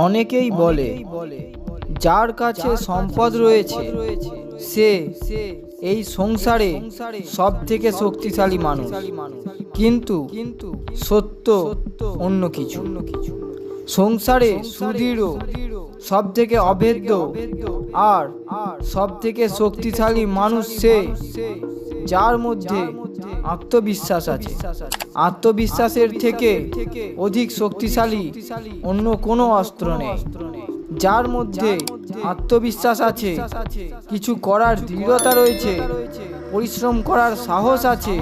অনেকেই বলে যার কাছে সম্পদ রয়েছে সে এই সংসারে সব থেকে শক্তিশালী মানুষ। কিন্তু কিন্তু সত্য অন্য কিছু। সংসারে সুদৃঢ় সব থেকে অভেদ্য আর সব থেকে শক্তিশালী মানুষ সে যার মধ্যে আত্মবিশ্বাস আছে। আত্মবিশ্বাসের থেকে অধিক শক্তিশালী অন্য কোনো অস্ত্র নেই। যার মধ্যে আত্মবিশ্বাস আছে, কিছু করার দৃঢ়তা রয়েছে, পরিশ্রম করার সাহস আছে,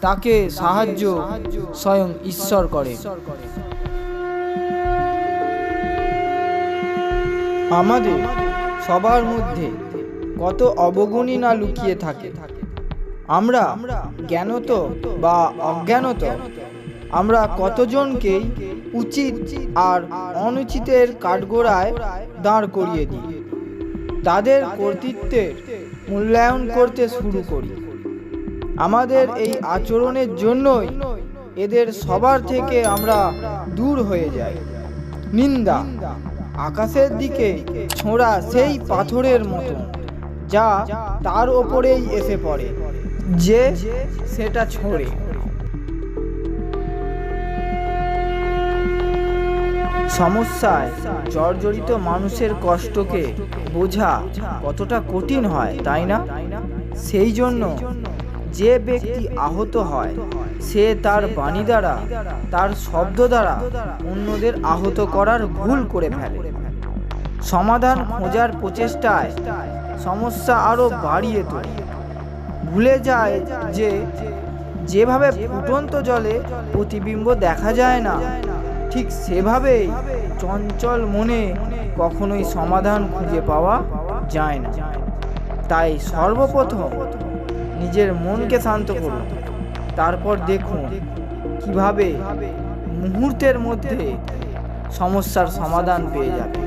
তাকে সাহায্য স্বয়ং ঈশ্বর করে। আমাদের সবার মধ্যে কত অবগুণী না লুকিয়ে থাকে। আমরা জ্ঞানত বা অজ্ঞানত? আমরা কতজনকেই উচিত আর অনুচিতের কাঠগোড়ায় দাঁড় করিয়ে দিই? তাদের কর্তৃত্বের মূল্যায়ন করতে শুরু করি। আমাদের এই আচরণের জন্যই এদের সবার থেকে আমরা দূর হয়ে যাই। নিন্দা, আকাশের দিকে ছোঁড়া সেই পাথরের মতো যা তার ওপরেই এসে পড়ে। যে সেটা ছোঁড়ে। সমস্যায় জর্জরিত মানুষের কষ্টকে বোঝা কতটা কঠিন হয়, তাই না? সেই জন্য যে ব্যক্তি আহত হয়, সে তার বাণী দ্বারা, তার শব্দ দ্বারা অন্যদের আহত করার ভুল করে ফেলে। সমাধান খোঁজার প্রচেষ্টায় সমস্যা আরও বাড়িয়ে তোলে। ভুলে যায় যে যেভাবে ফুটন্ত জলে প্রতিবিম্ব দেখা যায় না, ঠিক সেভাবেই চঞ্চল মনে কখনোই সমাধান খুঁজে পাওয়া যায় না। তাই সর্বপ্রথম নিজের মনকে শান্ত করুন। তারপর দেখুন কীভাবে মুহূর্তের মধ্যে সমস্যার সমাধান পেয়ে যাবে।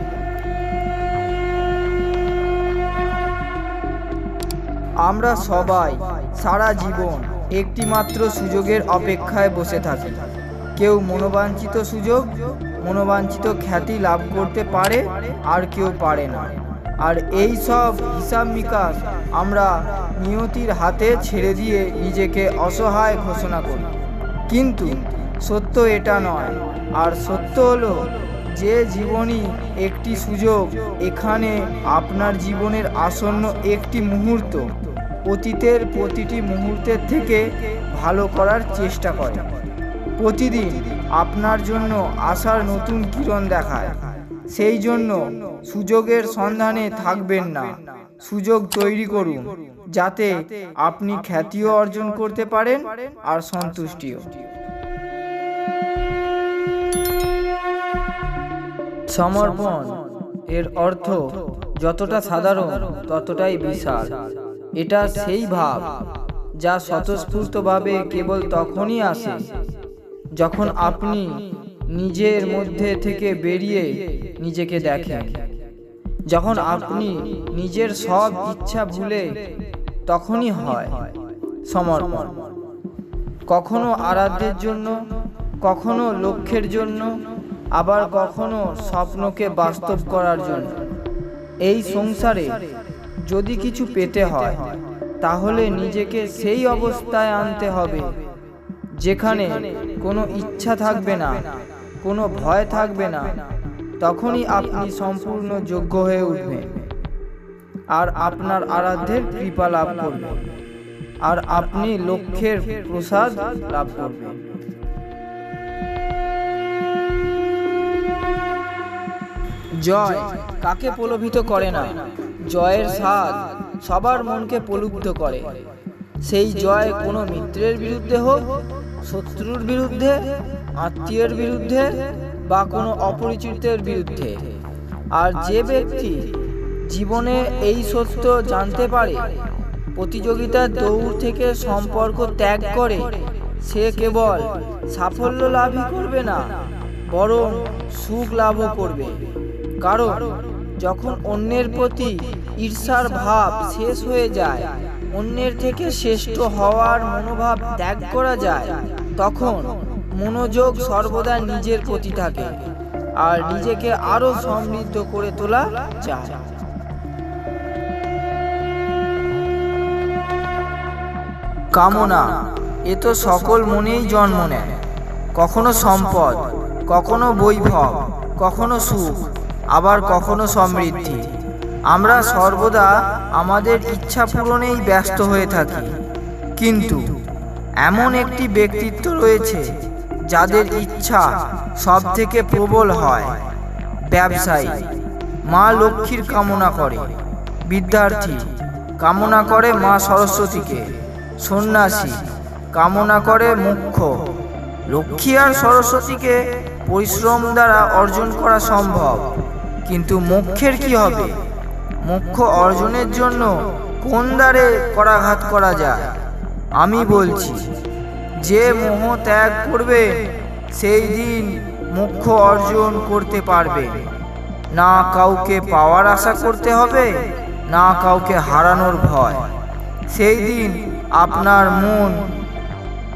আমরা সবাই সারা জীবন একটিমাত্র সুযোগের অপেক্ষায় বসে থাকি। কেউ মনোবাঞ্ছিত সুযোগ, মনোবাঞ্ছিত খ্যাতি লাভ করতে পারে আর কেউ পারে না। আর এই সব হিসাব নিকাশ আমরা নিয়তির হাতে ছেড়ে দিয়ে নিজেকে অসহায় ঘোষণা করি। কিন্তু সত্য এটা নয়, আর সত্য হলো যে জীবনই একটি সুযোগ, এখানে আপনার জীবনের আসন্ন একটি মুহূর্ত, অতীতের প্রতিটি মুহূর্তের থেকে ভালো করার চেষ্টা করে। প্রতিদিন আপনার জন্য আসার নতুন কিরণ দেখায়। সেই জন্য সুযোগের সন্ধানে থাকবেন না। সুযোগ তৈরি করুন, যাতে আপনি খ্যাতিও অর্জন করতে পারেন আর সন্তুষ্টিও। সমর্পণ। এর অর্থ, যতটা সাধারণ, ততটাই বিশাল। এটা সেই ভাব, যা স্বতঃস্ফূর্তভাবে কেবল তখনই আসে, যখন আপনি নিজের মধ্যে থেকে বেরিয়ে নিজেকে দেখেন। যখন আপনি নিজের সব ইচ্ছা ভুলে তখনই হয় সমর্পণ। কখনো আরাধ্যের জন্য, কখনো লক্ষ্যের জন্য আবার কখনো স্বপ্নকে বাস্তব করার জন্য। এই সংসারে যদি কিছু পেতে হয়, তাহলে নিজেকে সেই অবস্থায় আনতে হবে, যেখানে কোনো ইচ্ছা থাকবে না, কোনো ভয় থাকবে না, তখনই আপনি সম্পূর্ণ যোগ্য হয়ে উঠবেন। আর আপনার আরাধ্যের কৃপা লাভ করবেন। আর আপনি লক্ষ্যের প্রসাদ লাভ করবেন। জয় কাকে প্রলোভিত করে না? জয়ের স্বাদ সবার মনকে প্রলুব্ধ করে। সেই জয় কোনো মিত্রের বিরুদ্ধে হোক, শত্রুর বিরুদ্ধে, আত্মীয়ের বিরুদ্ধে বা কোনো অপরিচিতের বিরুদ্ধে। আর যে ব্যক্তি জীবনে এই সত্য জানতে পারে প্রতিযোগিতার দৌড় থেকে সম্পর্ক ত্যাগ করে, সে কেবল সাফল্য লাভই করবে না, বরং সুখ লাভও করবে। কারণ যখন অন্যের প্রতি ঈর্ষার ভাব শেষ হয়ে যায়, অন্যের থেকে শ্রেষ্ঠ হওয়ার মনোভাব ত্যাগ করা যায়, তখন মনোযোগ সর্বদা নিজের প্রতি থাকে আর নিজেকে আরও সমৃদ্ধ করে তোলা যায়। কামনা, এ তো সকল মনেই জন্ম নেয়। কখনো সম্পদ, কখনো বৈভব, কখনো সুখ আবার কখনো সমৃদ্ধি। আমরা সর্বদা আমাদের ইচ্ছা পূরণেই ব্যস্ত হয়ে থাকি। কিন্তু এমন একটি ব্যক্তিত্ব রয়েছে যাদের ইচ্ছা সব থেকে প্রবল হয়। ব্যবসায়ী। মা লক্ষ্মীর কামনা করে। বিদ্যার্থী। কামনা করে মা সরস্বতীকে। সন্ন্যাসী। কামনা করে মুখ্য। লক্ষ্মী আর সরস্বতীকে পরিশ্রম দ্বারা অর্জন করা সম্ভব। কিন্তু মোক্ষের কি হবে? মোক্ষ অর্জনের জন্য কোন দ্বারে করাঘাত করা যায়? আমি বলছি, যে মোহ ত্যাগ করবে, সেই দিন মোক্ষ অর্জন করতে পারবে। না কাউকে পাওয়ার আশা করতে হবে, না কাউকে হারানোর ভয়। সেই দিন আপনার মন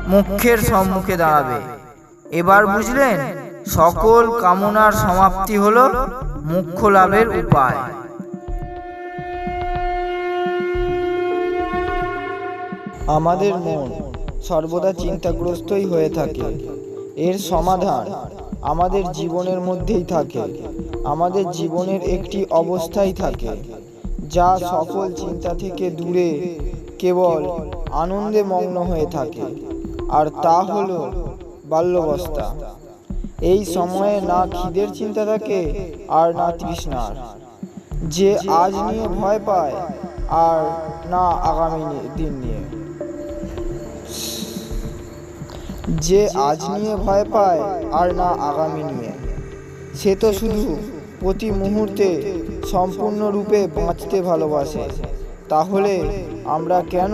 মুখ্যের সম্মুখে দাঁড়াবে। এবার বুঝলেন? সকল কামনার সমাপ্তি হল, মুখ্য লাভের উপায়। আমাদের মন সর্বদা চিন্তাগ্রস্তই হয়ে থাকে। এর সমাধান আমাদের জীবনের মধ্যেই থাকে। আমাদের জীবনের একটি অবস্থাই থাকে, যা সকল চিন্তা থেকে দূরে কেবল আনন্দে মগ্ন হয়ে থাকে। আর তা হলো বাল্যবস্থা। এই সময়ে না খিদের চিন্তা থাকে আর না তৃষ্ণার। যে আজ নিয়ে ভয় পায় আর না আগামী দিন নিয়ে। যে আজ নিয়ে ভয় পায় আর না আগামী নিয়ে। সে তো শুধু প্রতি মুহূর্তে সম্পূর্ণরূপে বাঁচতে ভালোবাসে। তাহলে আমরা কেন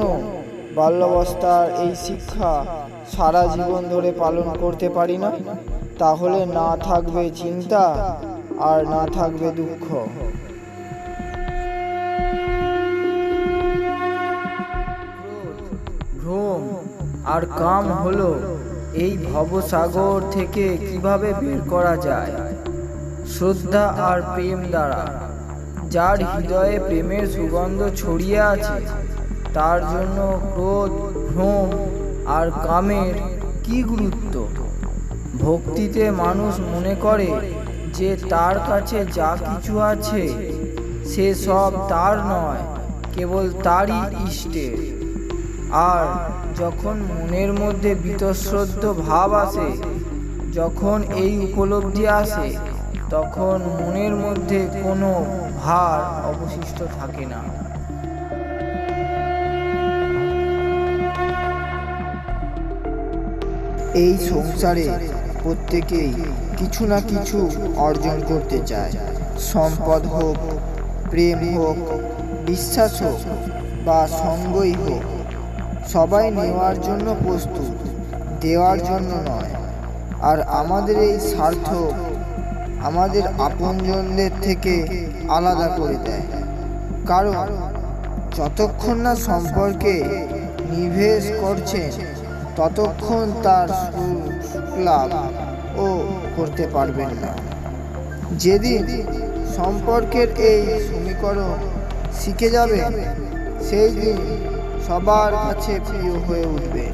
বাল্যাবস্থার এই শিক্ষা সারা জীবন ধরে পালন করতে পারি না? তাহলে না থাকবে চিন্তা আর না থাকবে দুঃখ। ভ্রম আর কাম হলো এই ভবসাগর থেকে কীভাবে বের করা যায়? শ্রদ্ধা আর প্রেম দ্বারা। যার হৃদয়ে প্রেমের সুগন্ধ ছড়িয়ে আছে, তার জন্য ক্রোধ ভ্রম আর কামের কি গুরুত্ব? ভক্তিতে মানুষ মনে করে যে তার কাছে যা কিছু আছে, সে সব তার নয়, কেবল তারই ইষ্টের। আর যখন মনের মধ্যে বিতশ্রদ্ধ ভাব আসে, যখন এই উপলব্ধি আসে, তখন মনের মধ্যে কোনো ভার অবশিষ্ট থাকে না। এই সংসারে প্রত্যেকেই কিছু না কিছু অর্জন করতে চায়। সম্পদ হোক, প্রেম হোক, বিশ্বাস হোক বা সঙ্গই হোক, সবাই নেওয়ার জন্য প্রস্তুত, দেওয়ার জন্য নয়। আর আমাদের এই স্বার্থ আমাদের আপনজনদের থেকে আলাদা করে দেয়। কারণ যতক্ষণ না সম্পর্কে নিবেশ করছেন, ততক্ষণ তার সুখ লাভ করতে পারবেন না। যেদিন সম্পর্কের এই সমীকরণ শিখে যাবে সেই দিন সবার কাছে প্রিয় হয়ে উঠবে।